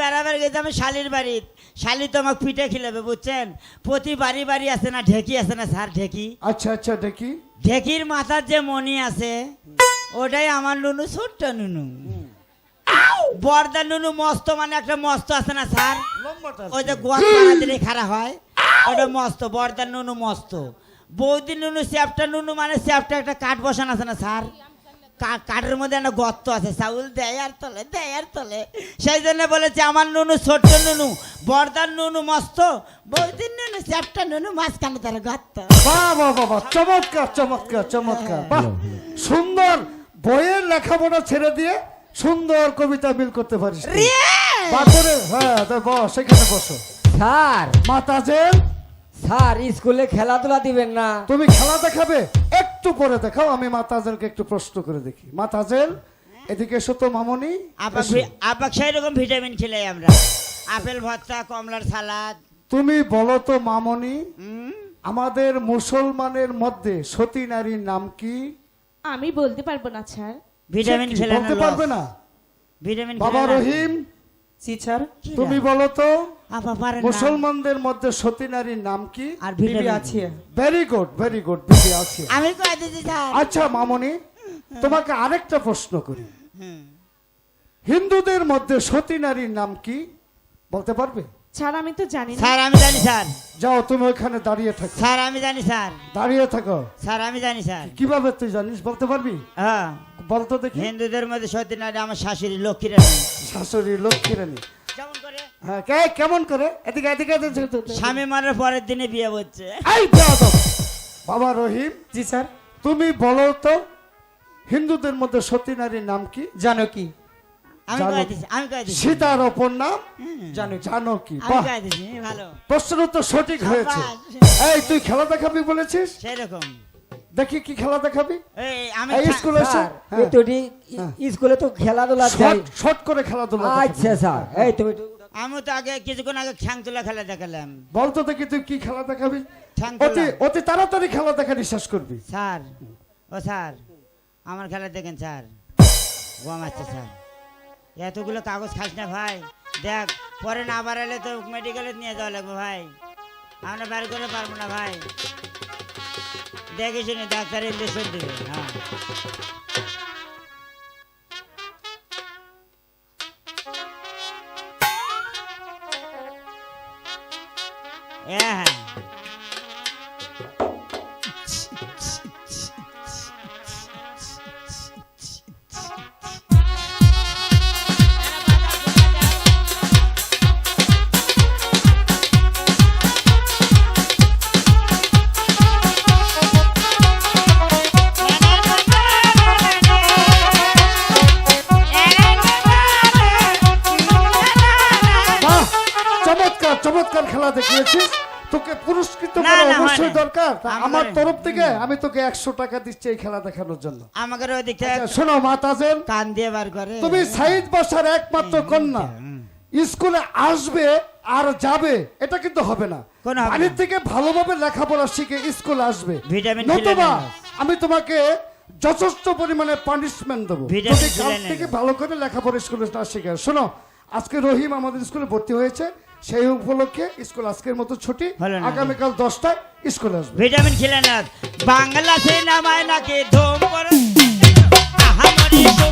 বেড়াবার গেছে আমি শালির বাড়ি। শালি তো আমাকে পিঠে খিলাবে বুঝছেন? প্রতি বাড়ি বাড়ি আছে না ঢেকি আছে না স্যার ঢেকি? আচ্ছা আচ্ছা দেখি ঢেকির মাথার যে মনি আছে ওটাই আমার নুনু ছোট্ট নুনু। বর্দা নুনু মস্ত মানে একটা মস্ত আছে না স্যার? ওই যে গোয়া পাড়া দিলে খারা হয় ওটা মস্ত বর্দা নুনু মস্ত। বৌদি নুনু স্যাপটা নুনু মানে স্যাপটা একটা কাঠ বসান আছে না স্যার? কাঠের মধ্যে একটা গর্ত আছে। চাউল দেয় আর তলে দেয় আর তলে। সেই জন্য বলেছে আমার নুনু ছোট্ট নুনু বর্দার নুনু মস্ত বৌদির নুনু স্যাপটা নুনু মাঝখানে তার গর্ত। বাহ বাহ বাহ বাহ চমৎকার চমৎকার চমৎকার। বাহ সুন্দর বইয়ের লেখাপড়া ছেড়ে দিয়ে সুন্দর কবিতা মিল করতে পারিস রে! বাতরে হ্যাঁ তো বস এখানে বসো। স্যার। মাতাজের স্যার স্কুলে খেলাধুলা দিবেন না। তুমি খেলা দেখাবে? একটু পরে দেখাও আমি মাতাজেলকে একটু প্রশ্ন করে দেখি। মাতাজেল এদিকে এসো তো মামনি। আপাক। সেই রকম ভিটামিন খেলাই আমরা। আপেল ভর্তা কমলার সালাদ। তুমি বলো তো মামনি আমাদের মুসলমানের মধ্যে সতী নারীর নাম কি? আমি বলতে পারব না স্যার। ভিটামিন খেলে বলতে পারবে না। ভিটামিন বাবা রহিম জি স্যার তুমি বলো তো মুসলমানদের মধ্যে সতী নারীর নাম কি? আর বিবি আছে। ভেরি গুড ভেরি গুড বিবি আছে। আমি কয়ে দিচ্ছি স্যার? আচ্ছা মামনি তোমাকে আরেকটা প্রশ্ন করি। হুম। হিন্দুদের মধ্যে সতী নারীর নাম কি? বলতে পারবে? স্যার আমি তো জানি না। স্যার আমি জানি স্যার। যাও তুমি ওখানে দাঁড়িয়ে থাকো। স্যার আমি জানি স্যার। দাঁড়িয়ে থাকো। স্যার আমি জানি স্যার। কীভাবে তুই জানিস বলতে পারবি? হ্যাঁ। বলতো দেখি। হিন্দুদের মধ্যে সত্যি নারী আমার শাশুড়ি লক্ষ্মী রানী। শাশুড়ি লক্ষ্মী রানী। যেমন করে? হ্যাঁ কে? কেমন করে? এদিকে এদিকে এদিকে। স্বামী মারার পরের দিনে বিয়ে হচ্ছে। এই বাবা রহিম জি স্যার। তুমি বলো তো হিন্দুদের মধ্যে সতী নারীর নাম কি? জানো কি? সীতার অপর নাম? হুম। জানো জানো কি? প্রশ্ন উত্তর সঠিক হয়েছে। এই তুই খেলা দেখাবি বলেছিস? সেই রকম দেখি কি খেলা দেখাবি? আমি স্কুলে স্যার হ্যাঁ। তো হ্যাঁ। স্কুলে তো খেলাধুলা শর্ট করে খেলাধুলা। আচ্ছা স্যার এই তুমি তো- আমি তো আগে কিছুক্ষণ আগে খ্যাং তোলা খেলা দেখালাম। বলতো দেখি তুই কি খেলা দেখাবি। অতি অতি তাড়াতাড়ি খেলা দেখানি শেষ করবি। স্যার ও স্যার আমার খেলা দেখেন স্যার। গম আছে স্যার। এতগুলো কাগজ খাস না ভাই। দেখ পরে না বাড়ালে তো মেডিকেলে নিয়ে যাওয়া লাগবে ভাই। আমরা বের করে পারব না ভাই। দেখে শুনে ডাক্তার ইঞ্জেকশন দেবে হ্যাঁ দেখিয়েছিস তোকে পুরস্কৃত করা অবশ্যই দরকার। আমার- তরফ থেকে আমি তোকে একশো টাকা দিচ্ছি এই খেলা দেখানোর জন্য। আমাকে ওই দিক থেকে আচ্ছা, শোনো মাতাজের কান দিয়ে বার করে। তুমি সাইদ বাসার একমাত্র কন্যা। স্কুলে আসবে আর যাবে এটা কিন্তু হবে না। বাড়ির থেকে ভালোভাবে লেখাপড়া শিখে স্কুল আসবে। নতুবা আমি তোমাকে যথেষ্ট পরিমাণে পানিশমেন্ট দেবো। থেকে ভালো করে লেখাপড়া স্কুলে না শিখে। শোনো আজকে রহিম আমাদের স্কুলে ভর্তি হয়েছে সেই উপলক্ষে স্কুল আজকের মতো ছুটি। আগামীকাল দশটায় স্কুলে আসবে। ভিটামিন খেলে না বাংলা সিনেমায় নাকি ধুম করে।